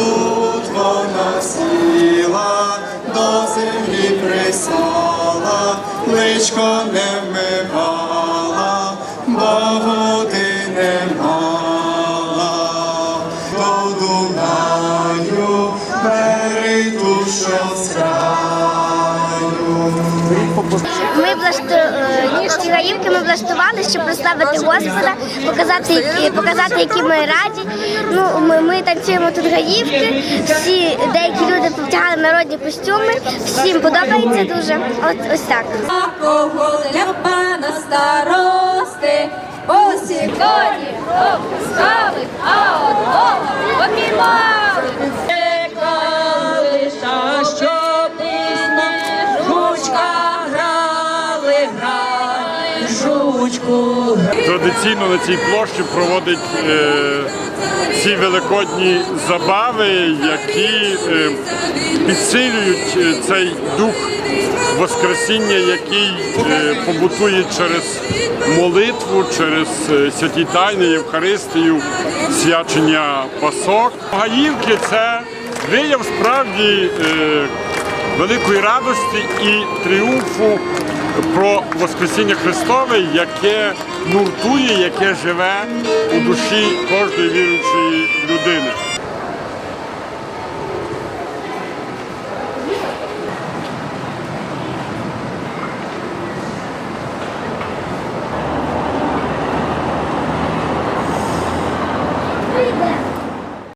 тут вона сіла, до землі присала, личко не вмивала, бо води не мала, до Дунаю бери душу з краю. Ми влашту... е, ці гаївки ми влаштували, щоб прославити Господа, показати, які- показати, які ми раді. Ну, ми, ми танцюємо тут гаївки. Всі деякі люди повтягали народні костюми. Всім подобається дуже. От ось так. Для пана старости, усі коні опускали, а одного жучку Традиційно на цій площі проводить е, ці великодні забави, які е, підсилюють е, цей дух Воскресіння, який побутує через молитву, через святі тайни, Євхаристію, свячення пасок. Гаївки це вияв справді великої радості і тріумфу про Воскресіння Христове, яке нуртує, яке живе у душі кожної віруючої людини.